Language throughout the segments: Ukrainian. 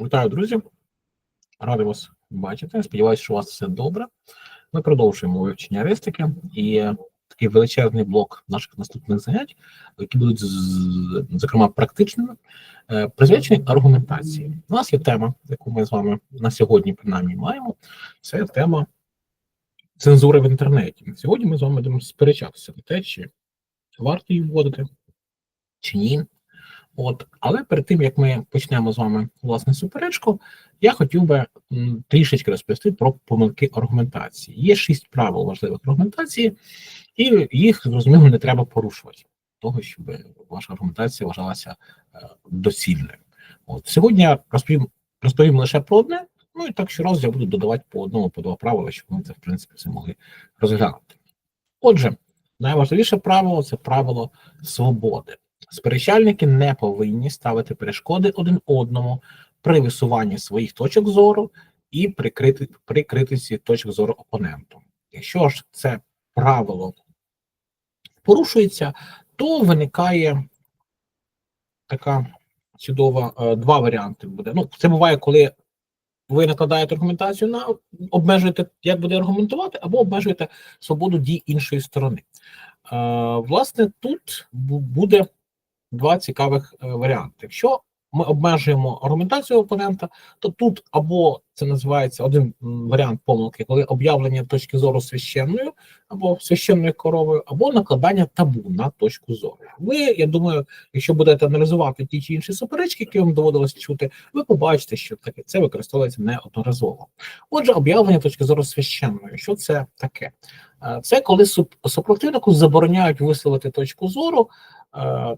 Вітаю, друзі! Радий вас бачити. Сподіваюся, що у вас все добре. Ми продовжуємо вивчення аристики і такий величезний блок наших наступних занять, які будуть зокрема практичними, е, присвячені аргументації. У нас є тема, яку ми з вами на сьогодні принаймні маємо. Це тема цензури в інтернеті. Сьогодні ми з вами будемо сперечатися на те, чи варто її вводити, чи ні. От, але перед тим як ми почнемо з вами власне суперечку, я хотів би трішечки розповісти про помилки аргументації. Є шість правил важливих аргументації, і їх зрозуміло не треба порушувати, того щоб ваша аргументація вважалася е, доцільною. От сьогодні я розповім, розповім лише про одне. Ну і так щоразу я буду додавати по одному, по два правила, щоб ми це в принципі все могли розглянути. Отже, найважливіше правило це правило свободи. Сперечальники не повинні ставити перешкоди один одному при висуванні своїх точок зору і при, крити, при критиці точок зору опоненту. Якщо ж це правило порушується, то виникає така чудова е, два варіанти буде. Ну, це буває, коли ви накладаєте аргументацію на обмежуєте, як буде аргументувати, або обмежуєте свободу дій іншої сторони. Е, власне, тут буде два цікавих е, варіанти. Якщо ми обмежуємо аргументацію опонента, то тут або це називається один варіант помилки, коли об'явлення точки зору священною або священною коровою, або накладання табу на точку зору. Ви, я думаю, якщо будете аналізувати ті чи інші суперечки, які вам доводилось чути, ви побачите, що таке це використовується неодноразово. Отже, об'явлення точки зору священною. Що це таке? Е, Це коли суп- супротивнику забороняють висловити точку зору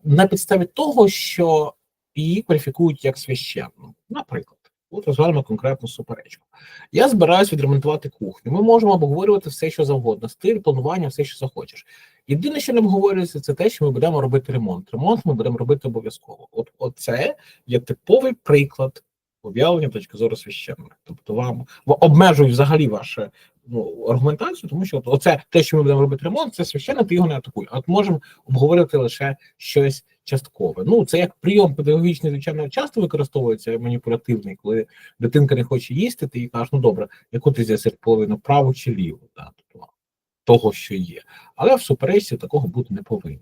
на підставі того, що її кваліфікують як священну. Наприклад, от розглянемо конкретну суперечку. Я збираюсь відремонтувати кухню. Ми можемо обговорювати все, що завгодно, стиль, планування, все, що захочеш. Єдине, що не обговорюється, це те, що ми будемо робити ремонт. Ремонт ми будемо робити обов'язково. От оце є типовий приклад об'явлення точки зору священної. Тобто вам обмежують взагалі вашу ну, аргументацію, тому що оце те, що ми будемо робити ремонт, це священне, ти його не атакуй. От можемо обговорити лише щось часткове. Ну, це як прийом педагогічний, звичайно, часто використовується маніпулятивний, коли дитинка не хоче їсти, ти їй кажеш, ну добре, яку ти з'ясиш половину, праву чи ліву, да, тобто, того, що є. Але в суперечці такого бути не повинно.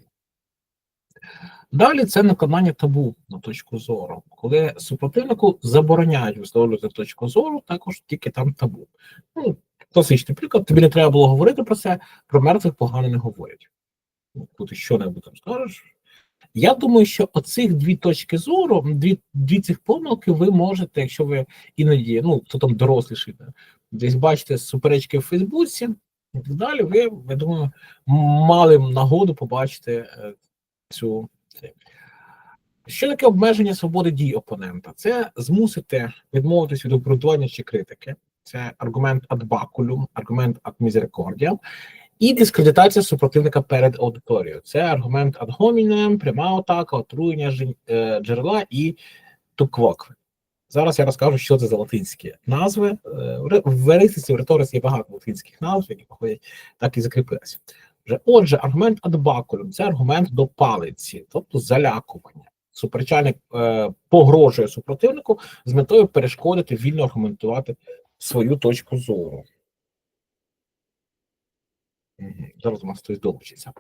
Далі це накладання табу на точку зору, коли супротивнику забороняють висловлювати точку зору, також тільки там табу. Ну, класичний приклад, тобі не треба було говорити про це, про мертвих погано не говорять. Коли ти що-небудь там скажеш. Я думаю, що оцих дві точки зору, дві, дві цих помилки ви можете, якщо ви іноді, ну, хто там доросліший, десь бачите суперечки в Фейсбуці і так далі, ви, я думаю, мали нагоду побачити е, цю. Це. Що таке обмеження свободи дій опонента? Це змусити відмовитись від обґрунтування чи критики. Це аргумент ad baculum, аргумент ad misericordiam, і дискредитація супротивника перед аудиторією. Це аргумент ad hominem, пряма атака, отруєння е, джерела і туквокви. Зараз я розкажу, що це за латинські назви. Е, В еристиці, в риториці є багато латинських назв, які походять, так і закріпилися. Вже отже, аргумент baculum – це аргумент до палиці, тобто залякування. Суперечальник е, погрожує супротивнику з метою перешкодити вільно аргументувати свою точку зору. Зараз у нас хтось долучиться.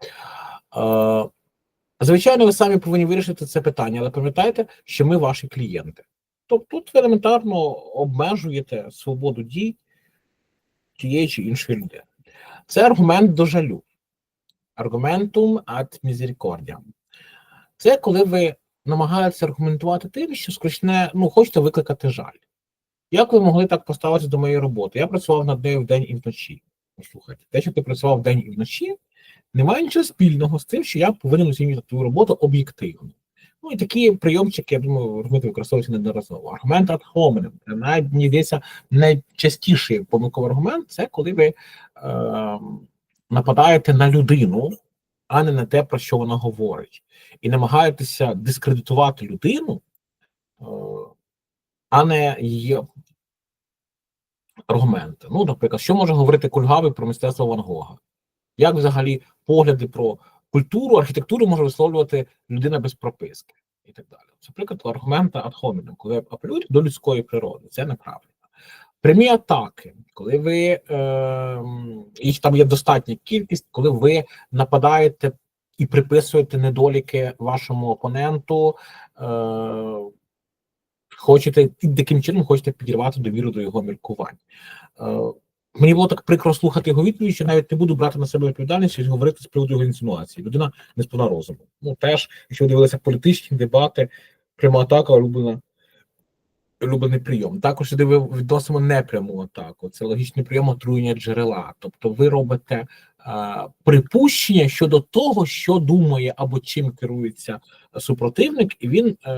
Е, звичайно, ви самі повинні вирішити це питання, але пам'ятайте, що ми ваші клієнти. Тобто тут ви елементарно обмежуєте свободу дій тієї чи іншої людини. Це аргумент до жалю. Аргументум ad misericordiam. Це коли ви намагаєтеся аргументувати тим, що скручне, ну, хочете викликати жаль. Як ви могли так поставитися до моєї роботи? Я працював над нею вдень і вночі. Послухайте, те, що ти працював вдень і вночі, не має нічого спільного з тим, що я повинен оцінювати твою роботу об'єктивно. Ну і такі прийомчики, я думаю, розумієте, використовуються неодноразово. Аргумент ad hominem. Навіть мені здається, найчастіший помилковий аргумент це коли ви е, нападаєте на людину, а не на те, про що вона говорить, і намагаєтеся дискредитувати людину, е, а не її аргументи. Ну, наприклад, що може говорити Кульгавий про мистецтво Ван Гога? Як взагалі погляди про культуру, архітектуру може висловлювати людина без прописки? і так далі. Це приклад аргумента hominem, коли ви апелюєте до людської природи. Це неправильно. Прямі атаки, коли ви е, їх там є достатня кількість, коли ви нападаєте і приписуєте недоліки вашому опоненту, е, хочете і таким чином хочете підірвати довіру до його міркувань. Е, Мені було так прикро слухати його відповідь, що навіть не буду брати на себе відповідальність і говорити з приводу його інсинуації. Людина не сповна розуму. Ну теж, якщо ви дивилися політичні дебати, пряма атака улюблена. Улюблений прийом. Також сюди ви відносимо непряму атаку. Це логічний прийом отруєння джерела. Тобто ви робите е, припущення щодо того, що думає або чим керується супротивник, і він е,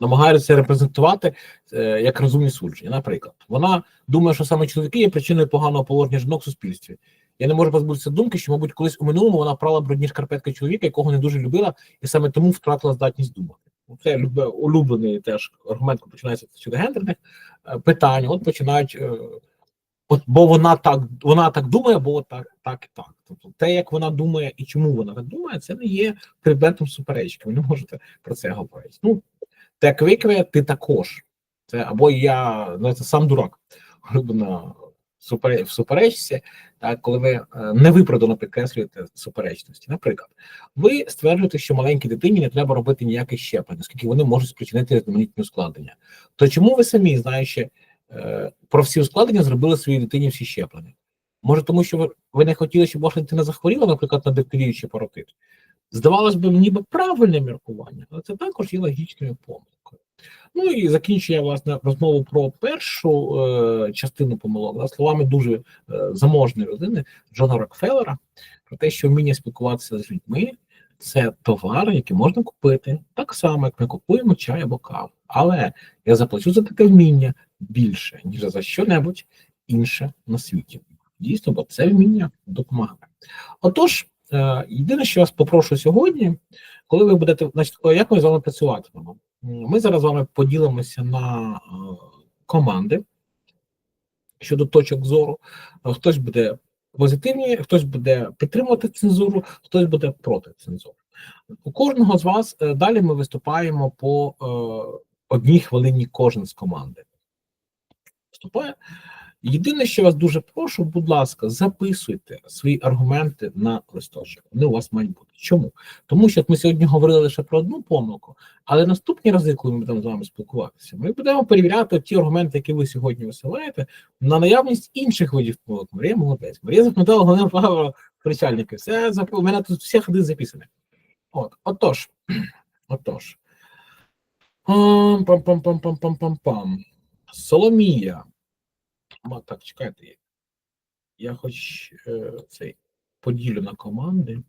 намагається репрезентувати е, як розумні судження. Наприклад, вона думає, що саме чоловіки є причиною поганого положення жінок в суспільстві. Я не можу позбутися думки, що, мабуть, колись у минулому вона прала брудні шкарпетки чоловіка, якого не дуже любила, і саме тому втратила здатність думати. Це любе улюблений теж аргумент, коли починається щодо гендерних е, питань. От починають. е, От, бо вона так вона так думає, бо так, так і так. Тобто, те, як вона думає і чому вона так думає, це не є предметом суперечки. Ви не можете про це говорити. Ну, так викве, ти також. Це або я ну, це сам дурак. Улюблена в суперечці, так, коли ви е, невиправдано підкреслюєте суперечності. Наприклад, ви стверджуєте, що маленькій дитині не треба робити ніяких щеплень, оскільки вони можуть спричинити різноманітні ускладнення. То чому ви самі, знаючи е, про всі ускладнення, зробили своїй дитині всі щеплення? Може, тому що ви не хотіли, щоб ваша дитина захворіла, наприклад, на дифтерію чи паротит? Здавалось би, ніби правильне міркування, але це також є логічною помилкою. Ну і закінчую я власне розмову про першу е, частину помилок да, словами дуже е, заможної людини Джона Рокфеллера про те, що вміння спілкуватися з людьми це товари, які можна купити так само, як ми купуємо чай або каву. Але я заплачу за таке вміння більше, ніж за що-небудь інше на світі. Дійсно, бо це вміння допомагає. Отож, е, єдине, що я вас попрошу сьогодні, коли ви будете, значить, як ми з вами працюватимемо? Ми зараз з вами поділимося на е, команди щодо точок зору. Е, Хтось буде позитивні, хтось буде підтримувати цензуру, хтось буде проти цензури. У кожного з вас е, далі ми виступаємо по одній хвилині кожен з команди. Вступає. Єдине, що вас дуже прошу, будь ласка, записуйте свої аргументи на листочок. Вони у вас мають бути. Чому? Тому що ми сьогодні говорили лише про одну помилку, але наступні рази, коли ми будемо з вами спілкуватися, ми будемо перевіряти ті аргументи, які ви сьогодні висилаєте, на наявність інших видів помилок. Марія молодець. Марія запам'ятала головне правило причальники. Все зап- у мене тут всі ходи записані. От, отож, отож. Пам, пам, пам, пам, пам, пам, пам, пам. Соломія. Ма, так, чекайте. Я хоч е, цей поділю на команди.